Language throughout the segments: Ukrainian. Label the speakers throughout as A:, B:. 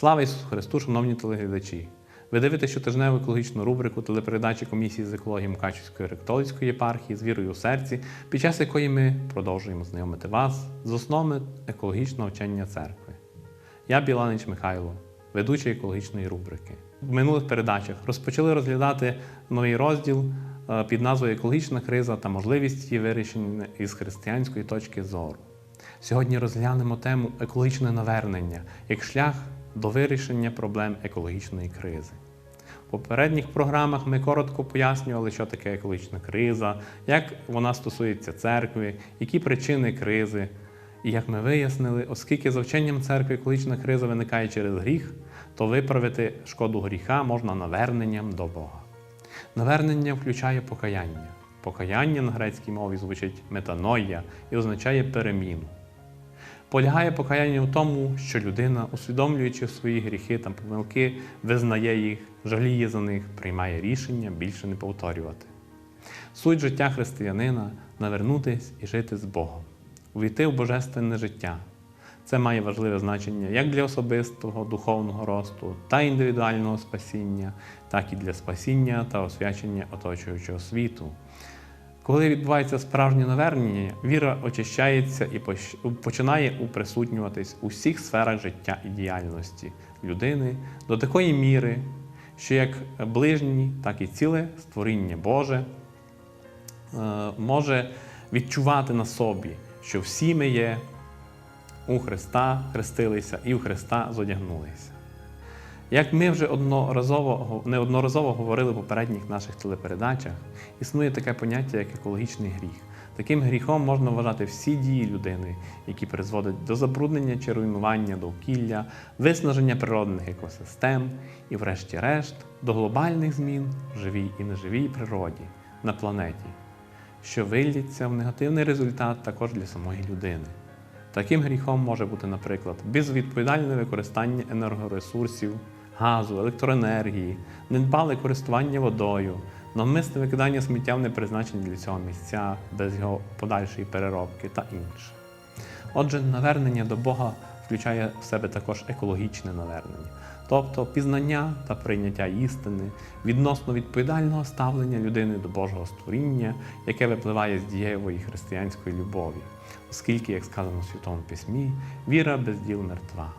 A: Слава Ісусу Христу, шановні телеглядачі! Ви дивитесь щотижневу екологічну рубрику телепередачі комісії з екології Мукачівської ректолицької єпархії з вірою у серці, під час якої ми продовжуємо знайомити вас з основами екологічного вчення церкви. Я Біланич Михайло, ведучий екологічної рубрики. В минулих передачах розпочали розглядати новий розділ е, під назвою Екологічна криза та можливість її вирішення із християнської точки зору. Сьогодні розглянемо тему екологічне навернення як шлях до вирішення проблем екологічної кризи. В попередніх програмах ми коротко пояснювали, що таке екологічна криза, як вона стосується церкви, які причини кризи. І як ми вияснили, оскільки за вченням церкви екологічна криза виникає через гріх, то виправити шкоду гріха можна наверненням до Бога. Навернення включає покаяння. Покаяння на грецькій мові звучить метаноя і означає переміну. Полягає покаяння в тому, що людина, усвідомлюючи свої гріхи та помилки, визнає їх, жаліє за них, приймає рішення більше не повторювати. Суть життя християнина навернутись і жити з Богом, увійти в божественне життя. Це має важливе значення як для особистого духовного росту та індивідуального спасіння, так і для спасіння та освячення оточуючого світу. Коли відбувається справжнє навернення, віра очищається і починає уприсутнюватись у всіх сферах життя і діяльності людини до такої міри, що як ближній, так і ціле створіння Боже е, може відчувати на собі, що всі ми є у Христа хрестилися і в Христа зодягнулися. Як ми вже одноразово, неодноразово говорили в попередніх наших телепередачах, існує таке поняття, як екологічний гріх. Таким гріхом можна вважати всі дії людини, які призводять до забруднення чи руйнування довкілля, виснаження природних екосистем і, врешті-решт, до глобальних змін в живій і неживій природі на планеті, що виліться в негативний результат також для самої людини. Таким гріхом може бути, наприклад, безвідповідальне використання енергоресурсів, газу, електроенергії, недбале користування водою, навмисне викидання сміття в непризначені для цього місця без його подальшої переробки та інше. Отже, навернення до Бога включає в себе також екологічне навернення, тобто пізнання та прийняття істини відносно відповідального ставлення людини до Божого створіння, яке випливає з дієвої християнської любові, оскільки, як сказано в Святому Письмі, віра без діл мертва.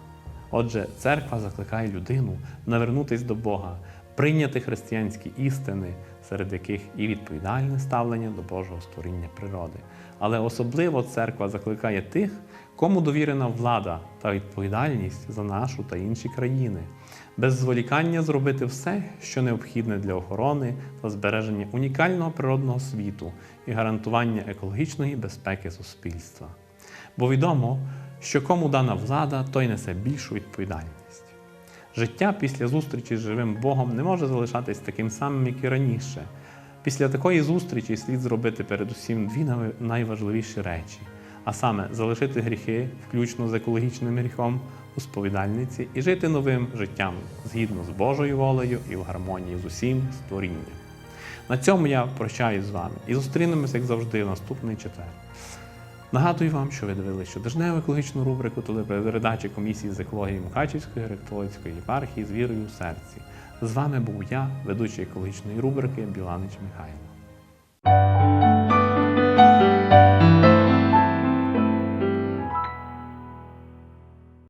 A: Отже, церква закликає людину навернутись до Бога, прийняти християнські істини, серед яких і відповідальне ставлення до Божого створіння природи. Але особливо церква закликає тих, кому довірена влада та відповідальність за нашу та інші країни, без зволікання зробити все, що необхідне для охорони та збереження унікального природного світу і гарантування екологічної безпеки суспільства. Бо відомо, що кому дана влада, той несе більшу відповідальність. Життя після зустрічі з живим Богом не може залишатись таким самим, як і раніше. Після такої зустрічі слід зробити передусім дві найважливіші речі, а саме залишити гріхи, включно з екологічним гріхом, у сповідальниці і жити новим життям згідно з Божою волею і в гармонії з усім створінням. На цьому я прощаюсь з вами і зустрінемось, як завжди, в наступний четвер. Нагадую вам, що ви дивилися щотижневу екологічну рубрику телепередачі комісії з екології Мукачівської ректолицької єпархії з вірою у серці. З вами був я, ведучий екологічної рубрики Біланич Михайло.